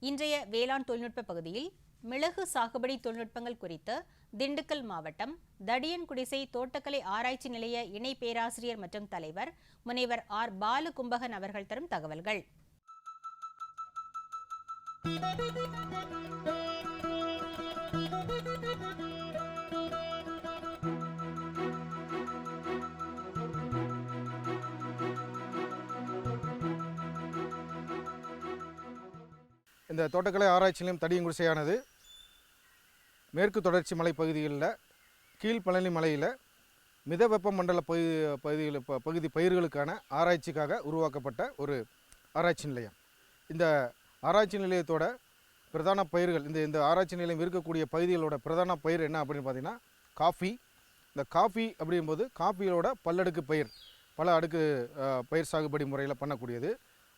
இன்றைய வேளாண் தொழில்நுட்ப பகுதியில் மிளகு சாகுபடி தொழில்நுட்பங்கள் குறித்து திண்டுக்கல் மாவட்டம் தடியன்குடிசை தோட்டக்கலை ஆராய்ச்சி நிலைய இணை பேராசிரியர் மற்றும் தலைவர் முனைவர் ஆர். பாலு கும்பகன் அவர்கள் தரும் தகவல்கள். இந்த தோட்டக்கலை ஆராய்ச்சி நிலையம் தடியங்குடிசையானது மேற்கு தொடர்ச்சி மலை பகுதிகளில் கீழ்பழனி மலையில் மித வெப்பமண்டல பகுதி பகுதிகள் ப- பகுதி பயிர்களுக்கான ஆராய்ச்சிக்காக உருவாக்கப்பட்ட ஒரு ஆராய்ச்சி நிலையம். இந்த ஆராய்ச்சி நிலையத்தோட பிரதான பயிர்கள் இந்த இந்த ஆராய்ச்சி நிலையம் இருக்கக்கூடிய பகுதிகளோட பிரதான பயிர் என்ன அப்படின்னு பார்த்திங்கன்னா காஃபி. இந்த காஃபி அப்படிங்கும்போது காஃபியோட பல்லடுக்கு பயிர் பல அடுக்கு பயிர் சாகுபடி முறையில் பண்ணக்கூடியது.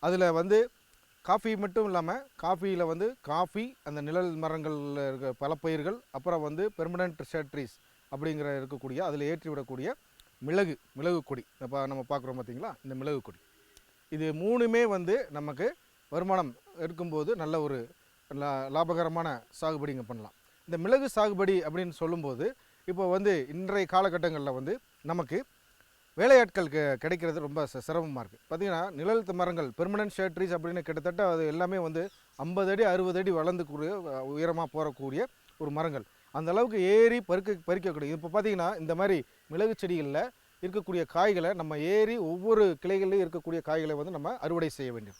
அதில் வந்து காஃபி மட்டும் இல்லாமல் காஃபியில் வந்து காஃபி அந்த நிழல் மரங்களில் இருக்க பல பயிர்கள் அப்புறம் வந்து பெர்மனன்ட் ஷேட் அப்படிங்கிற இருக்கக்கூடிய அதில் ஏற்றி விடக்கூடிய மிளகு மிளகு கொடி. இப்போ நம்ம பார்க்குறோம் பார்த்தீங்களா இந்த மிளகு கொடி. இது மூணுமே வந்து நமக்கு வருமானம் இருக்கும்போது நல்ல ஒரு லா லாபகரமான சாகுபடி இங்கே பண்ணலாம். இந்த மிளகு சாகுபடி அப்படின்னு சொல்லும்போது இப்போ வந்து இன்றைய காலகட்டங்களில் வந்து நமக்கு வேலையாட்கள் கிடைக்கிறது ரொம்ப ச- சிரமமாக இருக்குது பார்த்தீங்கன்னா நிழல் மரங்கள் பெர்மனன்ட் ஷேட் ட்ரீஸ் அப்படின்னு கிட்டத்தட்ட அது எல்லாமே வந்து ஐம்பது அடி அறுபது அடி வளர்ந்துக்கூடிய உயரமாக போகக்கூடிய ஒரு மரங்கள். அந்த அளவுக்கு ஏறி பறிக்க பறிக்கக்கூடிய இப்போ பார்த்தீங்கன்னா இந்த மாதிரி மிளகு செடிகளில் இருக்கக்கூடிய காய்களை நம்ம ஏறி ஒவ்வொரு கிளைகளிலும் இருக்கக்கூடிய காய்களை வந்து நம்ம அறுவடை செய்ய வேண்டும்.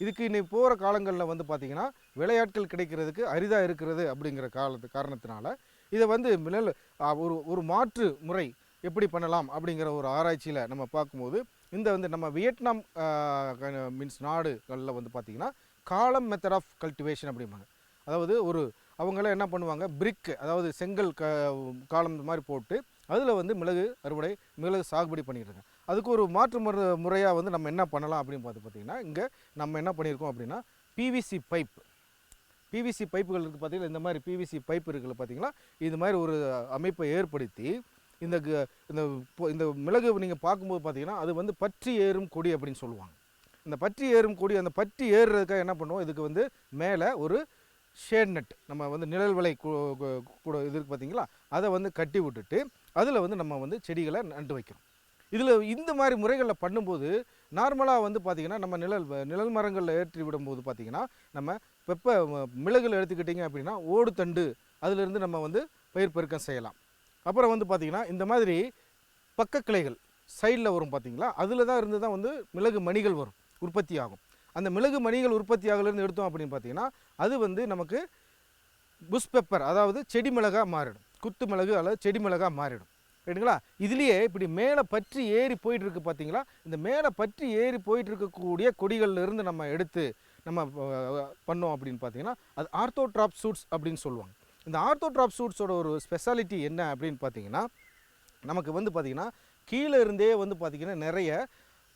இதுக்கு இன்னை போகிற காலங்களில் வந்து பார்த்திங்கன்னா விளையாட்கள் கிடைக்கிறதுக்கு அரிதாக இருக்கிறது அப்படிங்கிற காலத்து காரணத்தினால இதை வந்து மிளல் ஒரு ஒரு மாற்று முறை எப்படி பண்ணலாம் அப்படிங்கிற ஒரு ஆராய்ச்சியில் நம்ம பார்க்கும்போது இந்த வந்து நம்ம வியட்நாம் மீன்ஸ் நாடுகளில் வந்து பார்த்திங்கன்னா காலம் மெத்தட் ஆஃப் கல்டிவேஷன் அப்படிம்பாங்க. அதாவது ஒரு அவங்களாம் என்ன பண்ணுவாங்க? பிரிக் அதாவது செங்கல் க காலம் இந்த மாதிரி போட்டு அதில் வந்து மிளகு அறுவடை மிளகு சாகுபடி பண்ணிடுறாங்க. அதுக்கு ஒரு மாற்று முறை முறையாக வந்து நம்ம என்ன பண்ணலாம் அப்படின்னு பார்த்து பார்த்தீங்கன்னா இங்கே நம்ம என்ன பண்ணியிருக்கோம் அப்படின்னா பிவிசி பைப் பிவிசி பைப்புகள் இருக்குது பார்த்திங்கன்னா இந்த மாதிரி பிவிசி பைப் இருக்குல்ல பார்த்திங்கன்னா இது மாதிரி ஒரு அமைப்பை ஏற்படுத்தி இந்த க- இந்த இந்த மிளகு நீங்கள் பார்க்கும்போது பார்த்தீங்கன்னா அது வந்து பற்றி ஏறும் கொடி அப்படின்னு சொல்லுவாங்க. இந்த பற்றி ஏறும் கொடி அந்த பற்றி ஏறுறதுக்காக என்ன பண்ணுவோம்? இதுக்கு வந்து மேலே ஒரு ஷேட் நெட் நம்ம வந்து நிழல் விலை கூட இது பார்த்தீங்களா? அதை வந்து கட்டி விட்டுட்டு அதில் வந்து நம்ம வந்து செடிகளை நட்டு வைக்கிறோம். இதில் இந்த மாதிரி முறைகளில் பண்ணும்போது நார்மலாக வந்து பார்த்திங்கன்னா நம்ம நிழல் வ- நிழல் மரங்களில் ஏற்றி விடும்போது பார்த்திங்கன்னா நம்ம வெப்ப மிளகுல எடுத்துக்கிட்டிங்க அப்படின்னா ஓடு தண்டு அதிலிருந்து நம்ம வந்து பயிர் பெருக்கம் செய்யலாம். அப்புறம் வந்து பார்த்திங்கன்னா இந்த மாதிரி பக்க கிளைகள் சைடில் வரும் பார்த்தீங்களா அதில் தான் இருந்து தான் வந்து மிளகு மணிகள் வரும் உற்பத்தி ஆகும். அந்த மிளகு மணிகள் உற்பத்தி ஆகலேருந்து எடுத்தோம் அப்படின்னு பார்த்தீங்கன்னா அது வந்து நமக்கு புஷ் பெப்பர் அதாவது செடி மிளகா மாறிடும். குத்து மிளகு அல்லது செடி மிளகா மாறிடும். ரைட்டுங்களா இதுலேயே இப்படி மேலே பற்றி ஏறி போயிட்டுருக்கு பார்த்தீங்களா இந்த மேலே பற்றி ஏறி போயிட்டு இருக்கக்கூடிய கொடிகள்ல இருந்து நம்ம எடுத்து நம்ம பண்ணோம் அப்படின்னு பார்த்தீங்கன்னா அது ஆர்த்தோட்ராப் சூட்ஸ் அப்படின்னு சொல்லுவாங்க. இந்த ஆர்த்தோட்ராப் சூட்ஸோட ஒரு ஸ்பெஷாலிட்டி என்ன அப்படின்னு பார்த்தீங்கன்னா நமக்கு வந்து பார்த்திங்கன்னா கீழே இருந்தே வந்து பார்த்திங்கன்னா நிறைய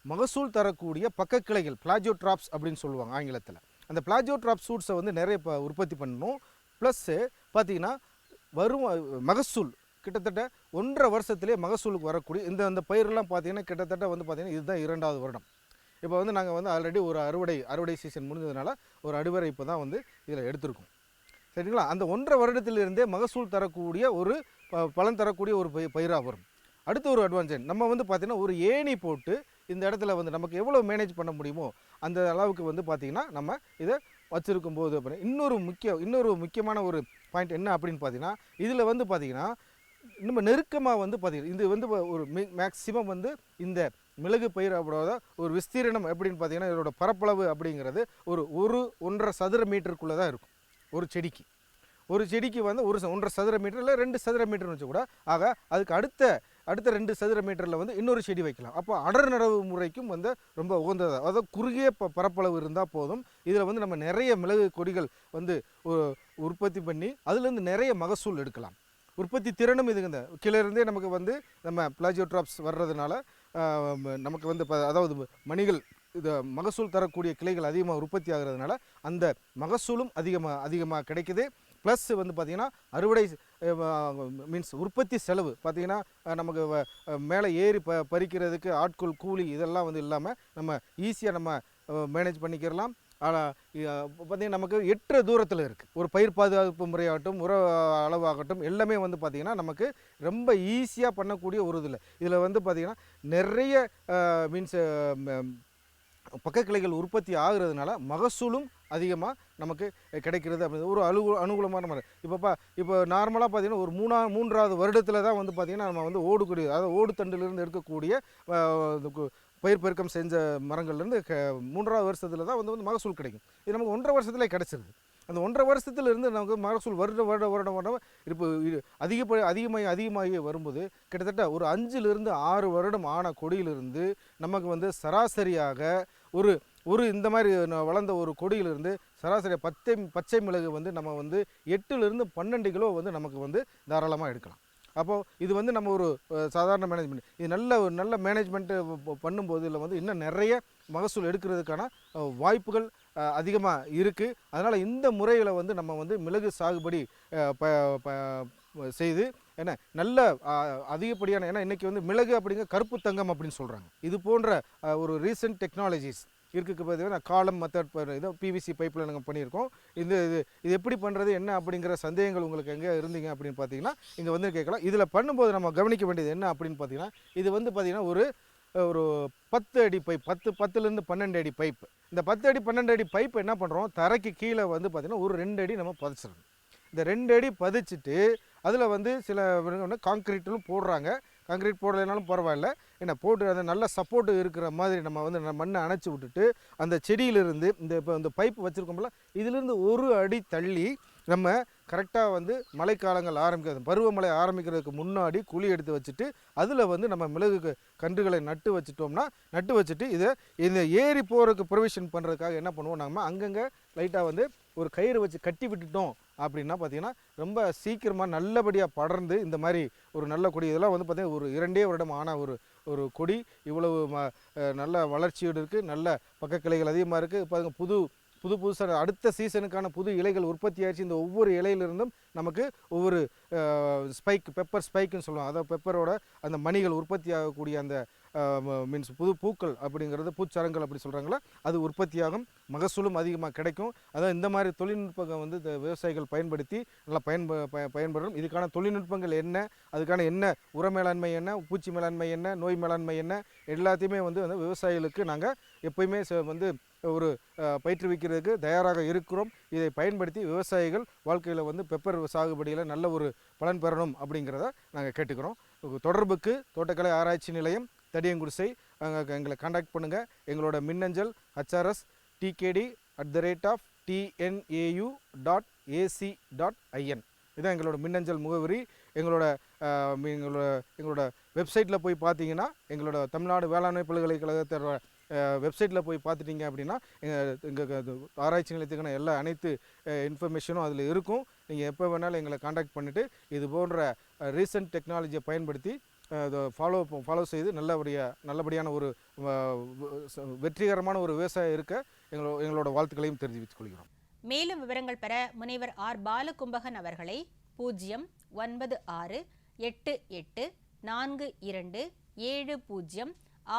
மகசூல் தரக்கூடிய பக்க கிளைகள் பிளாஜோட்ராப்ஸ் அப்படின்னு சொல்லுவாங்க ஆங்கிலத்தில். அந்த பிளாஜோட்ராப் சூட்ஸை வந்து நிறைய இப்போ உற்பத்தி பண்ணணும். ப்ளஸ்ஸு பார்த்திங்கன்னா வரும் மகசூல் கிட்டத்தட்ட ஒன்றரை வருஷத்துலேயே மகசூலுக்கு வரக்கூடிய இந்த அந்த பயிரெலாம் பார்த்திங்கன்னா கிட்டத்தட்ட வந்து பார்த்திங்கன்னா இதுதான் இரண்டாவது வருடம். இப்போ வந்து நாங்கள் வந்து ஆல்ரெடி ஒரு அறுவடை அறுவடை சீசன் முடிஞ்சதுனால ஒரு அறுவடை இப்போ தான் வந்து இதில் எடுத்திருக்கோம். சரிங்களா? அந்த ஒன்றரை வருடத்திலிருந்தே மகசூல் தரக்கூடிய ஒரு பலன் தரக்கூடிய ஒரு பயிராக வரும். அடுத்த ஒரு அட்வான்டேஜ் நம்ம வந்து பார்த்திங்கன்னா ஒரு ஏணி போட்டு இந்த இடத்துல வந்து நமக்கு எவ்வளோ மேனேஜ் பண்ண முடியுமோ அந்த அளவுக்கு வந்து பார்த்திங்கன்னா நம்ம இதை வச்சுருக்கும் போது அப்படி இன்னொரு முக்கிய இன்னொரு முக்கியமான ஒரு பாயிண்ட் என்ன அப்படின்னு பார்த்தீங்கன்னா இதில் வந்து பார்த்திங்கன்னா நம்ம நெருக்கமாக வந்து பார்த்திங்கன்னா இது வந்து ஒரு மேக்சிமம் வந்து இந்த மிளகு பயிரோட ஒரு விஸ்தீரணம் எப்படின்னு பார்த்தீங்கன்னா இதோட பரப்பளவு அப்படிங்கிறது ஒரு ஒரு ஒன்றரை சதுர மீட்டருக்குள்ளே தான் இருக்கும். ஒரு செடிக்கு. ஒரு செடிக்கு வந்து ஒரு ச- ஒன்றரை சதுர மீட்டர் இல்லை ரெண்டு சதுர மீட்டர்னு வச்சு கூட ஆக அதுக்கு அடுத்த அடுத்த ரெண்டு சதுர மீட்டரில் வந்து இன்னொரு செடி வைக்கலாம். அப்போ அடர் நடவு முறைக்கும் வந்து ரொம்ப உகந்ததாக அதாவது குறுகிய ப பரப்பளவு இருந்தால் போதும். இதில் வந்து நம்ம நிறைய மிளகு கொடிகள் வந்து உற்பத்தி பண்ணி அதுலேருந்து நிறைய மகசூல் எடுக்கலாம். உற்பத்தி திறனும் இதுங்க இந்த கீழே இருந்தே நமக்கு வந்து நம்ம பிளாஜியோட்ராப்ஸ் வர்றதுனால நமக்கு வந்து அதாவது மணிகள் இந்த மகசூல் தரக்கூடிய கிளைகள் அதிகமாக உற்பத்தி ஆகிறதுனால அந்த மகசூலும் அதிகமாக அதிகமாக கிடைக்குது. ப்ளஸ் வந்து பார்த்திங்கன்னா அறுவடை மீன்ஸ் உற்பத்தி செலவு. பார்த்திங்கன்னா நமக்கு வ- மேலே ஏறி ப பறிக்கிறதுக்கு ஆட்கள் கூலி இதெல்லாம் வந்து இல்லாமல் நம்ம ஈஸியாக நம்ம மேனேஜ் பண்ணிக்கிறலாம். பார்த்திங்கன்னா நமக்கு எட்டுற தூரத்தில் இருக்குது ஒரு பயிர் பாதுகாப்பு முறையாகட்டும் உர அளவாகட்டும் எல்லாமே வந்து பார்த்திங்கன்னா நமக்கு ரொம்ப ஈஸியாக பண்ணக்கூடிய ஒரு இதில். இதில் வந்து பார்த்திங்கன்னா நிறைய மீன்ஸ் பக்கக்கிளைகள் உற்பத்தி ஆகுறதுனால மகசூலும் அதிகமாக நமக்கு கிடைக்கிறது அப்படி ஒரு அலு அனுகூலமான முறை இப்போப்பா இப்போ நார்மலாக பார்த்தீங்கன்னா ஒரு மூணா மூன்றாவது வருடத்தில் தான் வந்து பார்த்திங்கன்னா நம்ம வந்து ஓடுக்கூடிய அதாவது ஓடுத்தண்டிலிருந்து எடுக்கக்கூடிய பயிர் பெருக்கம் செஞ்ச மரங்கள்லேருந்து க மூன்றாவது வருஷத்தில் தான் வந்து வந்து மகசூல் கிடைக்கும். இது நமக்கு ஒன்றரை வருஷத்துல கிடச்சிருது. அந்த ஒன்றரை வருஷத்துலேருந்து நமக்கு மகசூல் வருட வருட வருடம் வருடம் இப்போ அதிகப்ப அதிகமாகி அதிகமாகி வரும்போது கிட்டத்தட்ட ஒரு அஞ்சிலிருந்து ஆறு வருடம் ஆன கொடியிலிருந்து நமக்கு வந்து சராசரியாக ஒரு ஒரு இந்த மாதிரி வளர்ந்த ஒரு கொடியிலிருந்து சராசரி பச்சை பச்சை மிளகு வந்து நம்ம வந்து எட்டுலேருந்து பன்னெண்டு கிலோ வந்து நமக்கு வந்து தாராளமாக எடுக்கலாம். அப்போது இது வந்து நம்ம ஒரு சாதாரண மேனேஜ்மெண்ட் இது நல்ல ஒரு நல்ல மேனேஜ்மெண்ட்டு பண்ணும்போது இதில் வந்து இன்னும் நிறைய மகசூல் எடுக்கிறதுக்கான வாய்ப்புகள் அதிகமாக இருக்குது அதனால் இந்த முறையில் வந்து நம்ம வந்து மிளகு சாகுபடி ப ப- செய்து என்ன நல்ல அதிகப்படியான ஏன்னா இன்றைக்கி வந்து மிளகு அப்படிங்கிற கருப்பு தங்கம் அப்படின்னு சொல்கிறாங்க இது போன்ற ஒரு ரீசெண்ட் டெக்னாலஜிஸ் இருக்குது பார்த்தீங்கன்னா காலம் மெத்தட் இதோ பிவிசி பைப்பில் நாங்கள் பண்ணியிருக்கோம். இந்த இது இது எப்படி பண்ணுறது என்ன அப்படிங்கிற சந்தேகங்கள் உங்களுக்கு எங்கே இருந்தீங்க அப்படின்னு பார்த்தீங்கன்னா இங்கே வந்து கேட்கலாம். இதில் பண்ணும்போது நம்ம கவனிக்க வேண்டியது என்ன அப்படின்னு பார்த்தீங்கன்னா இது வந்து பார்த்திங்கன்னா ஒரு ஒரு பத்து அடி பைப் பத்து பத்துலேருந்து பன்னெண்டு அடி பைப் இந்த பத்து அடி பன்னெண்டு அடி பைப் என்ன பண்ணுறோம் தரைக்கு கீழே வந்து பார்த்திங்கன்னா ஒரு ரெண்டு அடி நம்ம பதிச்சிடணும். இந்த ரெண்டு அடி பதிச்சுட்டு அதில் வந்து சில காங்கிரீட்டும் போடுறாங்க. காங்கிரீட் போடலைனாலும் பரவாயில்ல. என்ன போட்டு அந்த நல்ல சப்போர்ட்டு இருக்கிற மாதிரி நம்ம வந்து மண்ணை அணைச்சி விட்டுட்டு அந்த செடியிலிருந்து இந்த இப்போ இந்த பைப் வச்சுருக்கோம்ல இதிலிருந்து ஒரு அடி தள்ளி நம்ம கரெக்டாக வந்து மழைக்காலங்கள் ஆரம்பிக்கிறது பருவமழை ஆரம்பிக்கிறதுக்கு முன்னாடி குழி எடுத்து வச்சுட்டு அதில் வந்து நம்ம மிளகு கன்றுகளை நட்டு வச்சுட்டோம்னா நட்டு வச்சுட்டு இதை இந்த ஏறி போகிறதுக்கு ப்ரொவிஷன் பண்ணுறதுக்காக என்ன பண்ணுவோம் நம்ம அங்கங்கே லைட்டாக வந்து ஒரு கயிறு வச்சு கட்டி விட்டுட்டோம். அப்படின்னா பார்த்தீங்கன்னா ரொம்ப சீக்கிரமாக நல்லபடியாக படர்ந்து இந்த மாதிரி ஒரு நல்ல கொடி. இதெல்லாம் வந்து பார்த்திங்கன்னா ஒரு இரண்டே வருடம் ஆன ஒரு ஒரு கொடி. இவ்வளவு ம நல்ல வளர்ச்சியோடு இருக்குது நல்ல பக்கக்கிளைகள் அதிகமாக இருக்குது பாருங்க புது புது புதுசாக அடுத்த சீசனுக்கான புது இலைகள் உற்பத்தி ஆயிடுச்சு. இந்த ஒவ்வொரு இலையிலிருந்தும் நமக்கு ஒவ்வொரு ஸ்பைக் பெப்பர் ஸ்பைக்குன்னு சொல்லுவோம் அதாவது பெப்பரோட அந்த மணிகள் உற்பத்தி ஆகக்கூடிய அந்த மீன்ஸ் புது பூக்கள் அப்படிங்கிறது பூச்சரங்கள் அப்படி சொல்கிறாங்களா அது உற்பத்தியாகும் மகசூலும் அதிகமாக கிடைக்கும். அதான் இந்த மாதிரி தொழில்நுட்பங்கள் வந்து இந்த விவசாயிகள் பயன்படுத்தி நல்லா பயன்ப ப- பயன்படுறோம். இதுக்கான தொழில்நுட்பங்கள் என்ன அதுக்கான என்ன உர மேலாண்மை என்ன பூச்சி மேலாண்மை என்ன நோய் மேலாண்மை என்ன எல்லாத்தையுமே வந்து வந்து விவசாயிகளுக்கு நாங்கள் எப்பயுமே வந்து ஒரு பயிற்றுவிக்கிறதுக்கு தயாராக இருக்கிறோம். இதை பயன்படுத்தி விவசாயிகள் வாழ்க்கையில் வந்து பெப்பர் சாகுபடியில் நல்ல ஒரு பலன் பெறணும் அப்படிங்கிறத நாங்கள் கேட்டுக்கிறோம். தொடர்புக்கு தோட்டக்கலை ஆராய்ச்சி நிலையம் தடியங்குடிசை எங்களை காண்டாக்ட் பண்ணுங்கள் எங்களோட மின்னஞ்சல் HRS TKD at the rate of TNAU dot AC dot IN இதுதான் எங்களோட மின்னஞ்சல் முகவரி. எங்களோட எங்களோட எங்களோட வெப்சைட்டில் போய் பார்த்தீங்கன்னா எங்களோட தமிழ்நாடு வேளாண்மை பல்கலைக்கழகத்தோட வெப்சைட்டில் போய் பார்த்துட்டீங்க அப்படின்னா எங்கள் ஆராய்ச்சி நிலையத்துக்கான எல்லா அனைத்து இன்ஃபர்மேஷனும் அதில் இருக்கும். நீங்கள் எப்போ வேணாலும் எங்களை காண்டாக்ட் பண்ணிவிட்டு இது போன்ற ரீசன்ட் டெக்னாலஜியை பயன்படுத்தி ஃபாலோ ஃபாலோ செய்து நல்லபடியாக நல்லபடியான ஒரு வெற்றிகரமான ஒரு விவசாயம் இருக்க எங்களோட எங்களோட வாழ்த்துக்களையும் தெரிவித்துக் கொள்கிறோம். மேலும் விவரங்கள் பெற முனைவர் ஆர் பாலகும்பகன் அவர்களை பூஜ்ஜியம் ஒன்பது ஆறு எட்டு எட்டு நான்கு இரண்டு ஏழு பூஜ்ஜியம்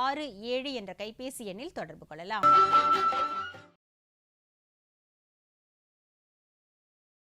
ஆறு ஏழு என்ற கைபேசி எண்ணில் தொடர்பு கொள்ளலாம்.